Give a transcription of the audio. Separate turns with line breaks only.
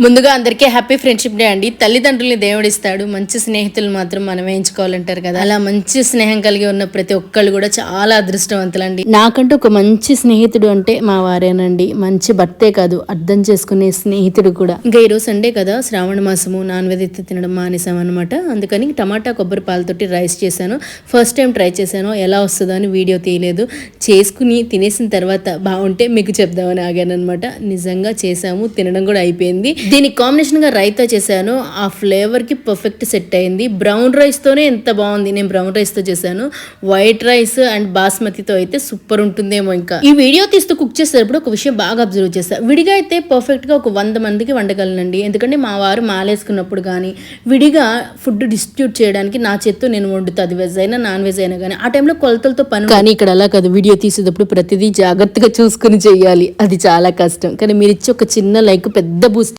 ముందుగా అందరికీ happy friendship day అండి. తల్లిదండ్రుల్ని దేవుడిస్తాడు. మంచి స్నేహితులు మాత్రం మనం ఎంచుకోవాలంటారు కదా. అలా మంచి స్నేహం కలిగి ఉన్న ప్రతి ఒక్కళ్ళు కూడా చాలా అదృష్టవంతులండి. నాకంటూ ఒక మంచి స్నేహితుడు అంటే మా వారేనండి. మంచి భర్తే కాదు అర్థం చేసుకునే స్నేహితుడు కూడా. ఇంకా ఈ రోజు సండే కదా శ్రావణ మాసము నాన్ వెజ్ ఎత్తి తినడం మానేసాం అనమాట అందుకని టమాటా కొబ్బరి పాలతోటి రైస్ చేశాను. ఫస్ట్ టైం ట్రై చేశాను. ఎలా వస్తుందో అని వీడియో తీయలేదు. చేసుకుని తినేసిన తర్వాత బాగుంటే మీకు చెప్దామని ఆగాను అనమాట నిజంగా చేసాము తినడం కూడా అయిపోయింది. దీనికి కాంబినేషన్గా రైతా చేశాను. ఆ ఫ్లేవర్కి పర్ఫెక్ట్ సెట్ అయింది. బ్రౌన్ రైస్తోనే ఎంత బాగుంది. నేను బ్రౌన్ రైస్తో చేశాను. వైట్ రైస్ అండ్ బాస్మతితో అయితే సూపర్ ఉంటుందేమో ఇంకా. ఈ వీడియో తీస్తూ కుక్ చేసేటప్పుడు ఒక విషయం బాగా అబ్జర్వ్ చేశాను విడిగా అయితే పర్ఫెక్ట్గా ఒక వంద మందికి వండగలనండి. ఎందుకంటే మా వారు మాలేసుకున్నప్పుడు కానీ విడిగా ఫుడ్ డిస్ట్రిబ్యూట్ చేయడానికి నా చేత్తో నేను వండుతా. అది వెజ్ అయినా నాన్ వెజ్ అయినా కానీ ఆ టైంలో కొలతలతో పని కానీ ఇక్కడ అలా కాదు. వీడియో తీసేటప్పుడు ప్రతిదీ జాగ్రత్తగా చూసుకుని చేయాలి అది చాలా కష్టం. కానీ మీరు ఇచ్చే ఒక చిన్న లైక్ పెద్ద బూస్ట్